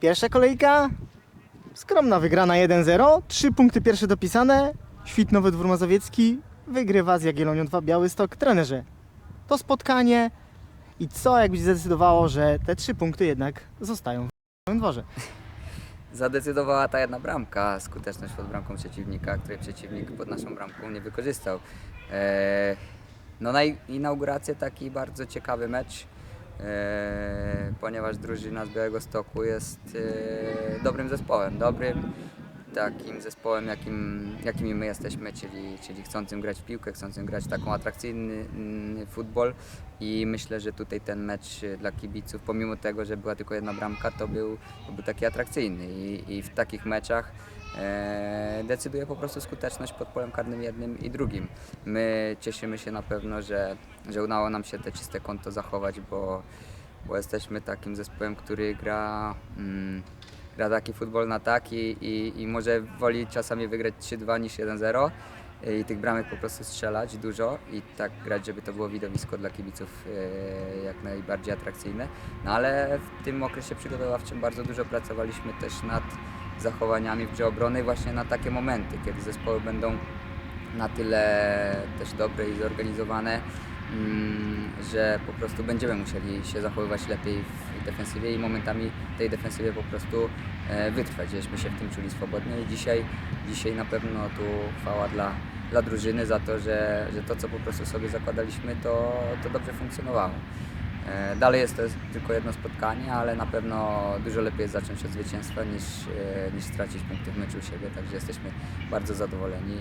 Pierwsza kolejka. Skromna wygrana 1-0. Trzy punkty pierwsze dopisane. Świt Nowy Dwór Mazowiecki wygrywa z Jagiellonią 2 Białystok. Trenerze, to spotkanie i co jakby zdecydowało, że te trzy punkty jednak zostają w Dworze? Zadecydowała ta jedna bramka, skuteczność pod bramką przeciwnika, której przeciwnik pod naszą bramką nie wykorzystał. E, no na inaugurację taki bardzo ciekawy mecz, ponieważ drużyna z Białego Stoku jest e, dobrym zespołem, dobrym takim zespołem, jakim, jakimi my jesteśmy, czyli, czyli chcącym grać w piłkę, chcącym grać taką atrakcyjny mm, futbol. I myślę, że tutaj ten mecz dla kibiców, pomimo tego, że była tylko jedna bramka, to był, był taki atrakcyjny. I, i w takich meczach e, decyduje po prostu skuteczność pod polem karnym jednym i drugim. My cieszymy się na pewno, że, że udało nam się te czyste konto zachować, bo, bo jesteśmy takim zespołem, który gra, mm, gra taki futbol na tak i, i, i może woli czasami wygrać 3-2 niż 1-0 i tych bramek po prostu strzelać dużo i tak grać, żeby to było widowisko dla kibiców e, jak najbardziej atrakcyjne. No ale w tym okresie przygotowawczym bardzo dużo pracowaliśmy też nad zachowaniami w grze obrony właśnie na takie momenty, kiedy zespoły będą na tyle też dobre i zorganizowane, mm, że po prostu będziemy musieli się zachowywać lepiej w defensywie i momentami tej defensywie po prostu e, wytrwać, żebyśmy się w tym czuli swobodnie i dzisiaj, dzisiaj na pewno tu chwała dla, dla drużyny za to, że, że to co po prostu sobie zakładaliśmy to, to dobrze funkcjonowało. E, Dalej jest to tylko jedno spotkanie, ale na pewno dużo lepiej jest zacząć od zwycięstwa niż, e, niż stracić punkty w meczu u siebie, także jesteśmy bardzo zadowoleni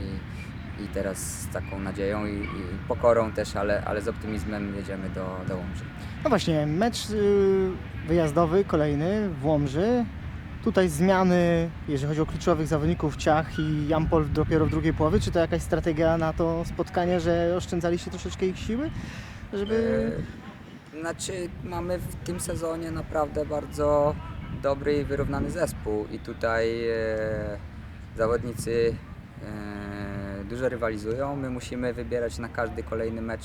i, i teraz z taką nadzieją i, i pokorą też, ale, ale z optymizmem jedziemy do, do Łomży. No właśnie, mecz y, wyjazdowy, kolejny w Łomży. Tutaj zmiany, jeżeli chodzi o kluczowych zawodników Ciach i Jampol dopiero w drugiej połowie. Czy to jakaś strategia na to spotkanie, że oszczędzaliście troszeczkę ich siły? Żeby... E, Znaczy mamy w tym sezonie naprawdę bardzo dobry i wyrównany zespół i tutaj e, zawodnicy e, dużo rywalizują. My musimy wybierać na każdy kolejny mecz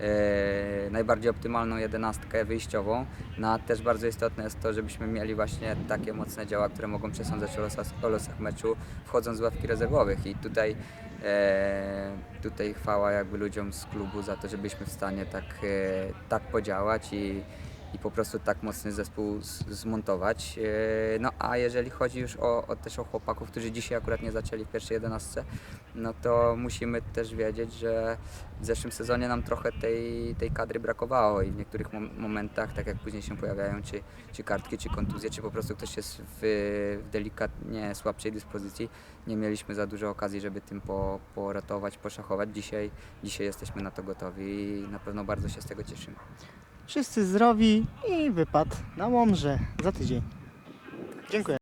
e, najbardziej optymalną jedenastkę wyjściową. No, też bardzo istotne jest to, żebyśmy mieli właśnie takie mocne działa, które mogą przesądzać o losach, o losach meczu, wchodząc z ławki rezerwowych. I tutaj, e, tutaj chwała jakby ludziom z klubu za to, że byliśmy w stanie tak, e, tak podziałać i, i po prostu tak mocny zespół zmontować. E, No a jeżeli chodzi już o, o też o chłopaków, którzy dzisiaj akurat nie zaczęli w pierwszej jedenastce, no to musimy też wiedzieć, że w zeszłym sezonie nam trochę tej, tej kadry brakowało i w niektórych mom- momentach, tak jak później się pojawiają, czy, czy kartki, czy kontuzje, czy po prostu ktoś jest w, w delikatnie słabszej dyspozycji, nie mieliśmy za dużo okazji, żeby tym po, poratować, poszachować. Dzisiaj, dzisiaj jesteśmy na to gotowi i na pewno bardzo się z tego cieszymy. Wszyscy zdrowi i wypad na Łomże za tydzień. Dziękuję.